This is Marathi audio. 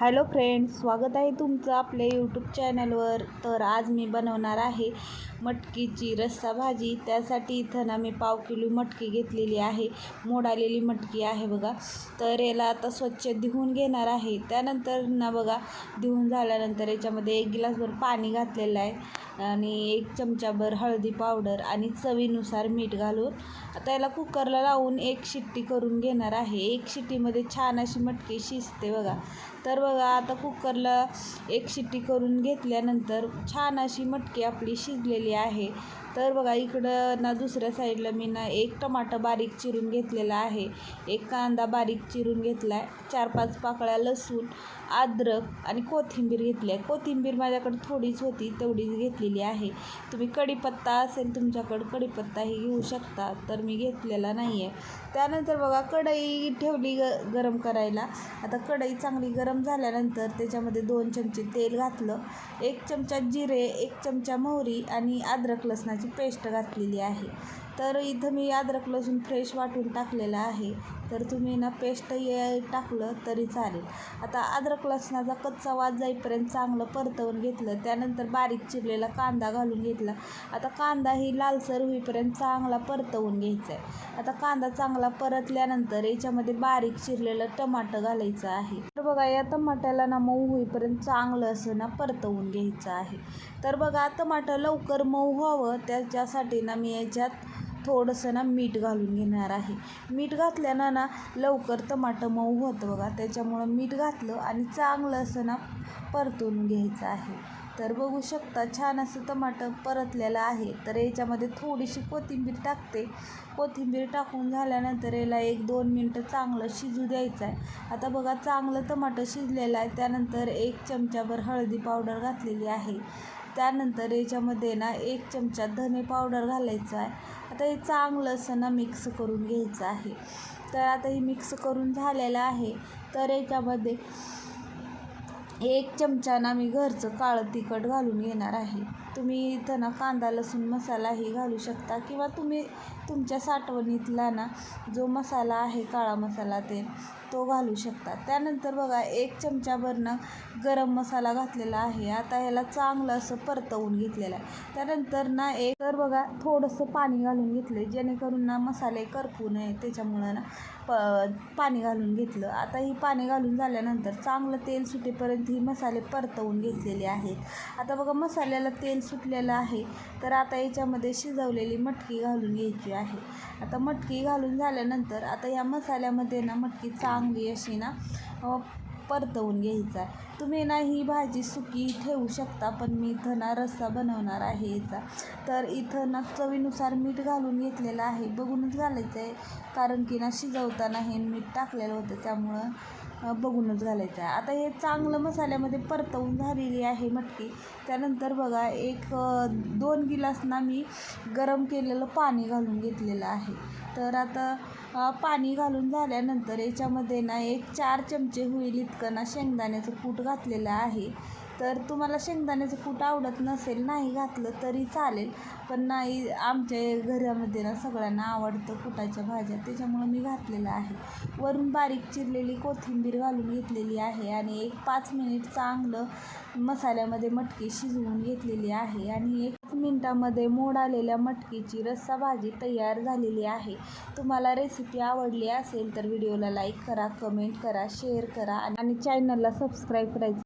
हॅलो फ्रेंड्स स्वागत आहे तुमचं आपल्या यूट्यूब चॅनलवर. तर आज मी बनवणार आहे मटकीची रस्सा भाजी. त्यासाठी इथं ना मी पाव किलो मटकी घेतलेली आहे. मोडालेली मटकी आहे बघा. तर याला आता स्वच्छ धुवून घेणार आहे. त्यानंतर ना बघा धुवून झाल्यानंतर याच्यामध्ये एक गिलासभर पाणी घातलेलं आहे आणि एक चमचाभर हळदी पावडर आणि चवीनुसार मीठ घालून आता याला कुकरला लावून एक शिट्टी करून घेणार आहे. एक शिट्टीमध्ये छान अशी मटकी शिजते बघा. तर बघा आता कुकरला एक शिट्टी करून घेतल्यानंतर छान अशी मटकी आपली शिजलेली आहे. तर बघा इकडं ना दुसऱ्या साईडला मी ना एक टमाटर बारीक चिरून घेतलेला आहे. एक कांदा बारीक चिरून घेतला आहे चार पाच पाकळ्या लसूण अद्रक आणि कोथिंबीर घेतली आहे. कोथिंबीर माझ्याकडे थोडीच होती तेवढीच घेतलेली आहे. तुम्ही कढीपत्ता असेल तुमच्याकडं कढीपत्ताही घेऊ शकता तर मी घेतलेला नाही आहे त्यानंतर बघा कढई ठेवली ग गरम करायला. आता कढई चांगली गरम झाल्यानंतर त्याच्यामध्ये दोन चमचे तेल घातलं. एक चमचा जिरे एक चमचा मोहरी आणि अद्रक लसणाची पेस्ट घातलेली आहे. तर इथं मी अद्रक लसूण फ्रेश वाटून टाकलेलं आहे. तर तुम्ही ना पेस्ट ये टाकलं तरी चालेल. आता अद्रक लसणाचा कच्चा वाद जाईपर्यंत चांगलं परतवून घेतलं. त्यानंतर बारीक चिरलेला कांदा घालून घेतला. आता कांदा ही लालसर होईपर्यंत चांगला परतवून घ्यायचा आहे आता कांदा चांगला परतल्यानंतर याच्यामध्ये बारीक चिरलेलं टमाटर घालायचं आहे. तर बघा या टमाट्याला ना मऊ होईपर्यंत चांगलं असं ना परतवून घ्यायचं आहे. तर बघा टमाटर लवकर मऊ व्हावं. त्याच्यासाठी ना मी याच्यात थोडंसं ना मीठ घालून घेणार आहे. मीठ घातल्यानं ना लवकर टमाटर मऊ होतं बघा. त्याच्यामुळं मीठ घातलं आणि चांगलं असं ना परतून घ्यायचं आहे. तर बघू शकता छान असं टमाटं परतलेलं आहे. तर याच्यामध्ये थोडीशी कोथिंबीर टाकते. कोथिंबीर टाकून झाल्यानंतर याला एक दोन मिनटं चांगलं शिजू द्यायचं आहे. आता बघा चांगलं टमाटं शिजलेलं आहे. त्यानंतर एक चमचाभर हळदी पावडर घातलेली आहे. त्यानंतर याच्यामध्ये ना एक चमचा धने पावडर घालायचं आहे. आता हे चांगलं असं ना मिक्स करून घ्यायचं आहे. तर आता हे मिक्स करून झालेलं आहे. तर याच्यामध्ये एक चमचा ना मी घरचं काळं तिखट घालून घेणार आहे. तुम्ही इथं ना कांदा लसूण मसालाही घालू शकता. किंवा तुम्ही तुमच्या साठवणीतला ना जो मसाला आहे काळा मसाला ते तो घालू शकता. त्यानंतर बघा एक चमचाभर ना गरम मसाला घातलेला आहे. आता ह्याला चांगलं असं परतवून घेतलेलं आहे. त्यानंतर ना एक तर बघा थोडंसं पाणी घालून घेतलं जेणेकरून ना मसाले करपू नये. त्याच्यामुळं ना प पाणी घालून घेतलं. आता ही पाणी घालून झाल्यानंतर चांगलं तेल सुटेपर्यंत ही मसाले परतवून घेतलेले आहेत. आता बघा मसाल्याला तेल सुटलेलं आहे. तर आता याच्यामध्ये शिजवलेली मटकी घालून घ्यायची आहे. आता मटकी घालून झाल्यानंतर आता या मसाल्यामध्ये ना मटकी चांगली अशी ना परतवून घ्यायचा आहे. तुम्ही ना ही भाजी सुकी ठेवू शकता पण मी इथं ना रस्सा बनवणार आहे याचा. तर इथं ना चवीनुसार मीठ घालून घेतलेलं आहे. बघूनच घालायचं आहे कारण की ना शिजवताना हे मीठ टाकलेलं होतं त्यामुळं बघूनच घालायचं आहे. आता हे चांगलं मसाल्यामध्ये परतवून झालेली आहे मटकी. त्यानंतर बघा एक दोन गिलासना मी गरम केलेलं पाणी घालून घेतलेलं आहे. तर आता पाणी घालून झाल्यानंतर याच्यामध्ये ना एक चार चमचे होईल इतकं ना शेंगदाण्याचं कूट घातलेलं आहे. तर तुम्हाला शेंगदाण्याचं कूट आवडत नसेल नाही घातलं तरी चालेल. पण नाही आमच्या घरामध्ये ना सगळ्यांना आवडतं कुटाच्या भाज्या त्याच्यामुळं मी घातलेलं आहे. वरून बारीक चिरलेली कोथिंबीर घालून घेतलेली आहे आणि एक पाच मिनिट चांगलं मसाल्यामध्ये मटकी शिजवून घेतलेली आहे आणि एक मिनटामध्ये मोड आलेल्या मटकीची रस्सा भाजी तयार झालेली आहे. तुम्हाला रेसिपी आवडली असेल तर व्हिडिओला लाईक करा कमेंट करा शेअर करा आणि चॅनलला सबस्क्राईब करायचं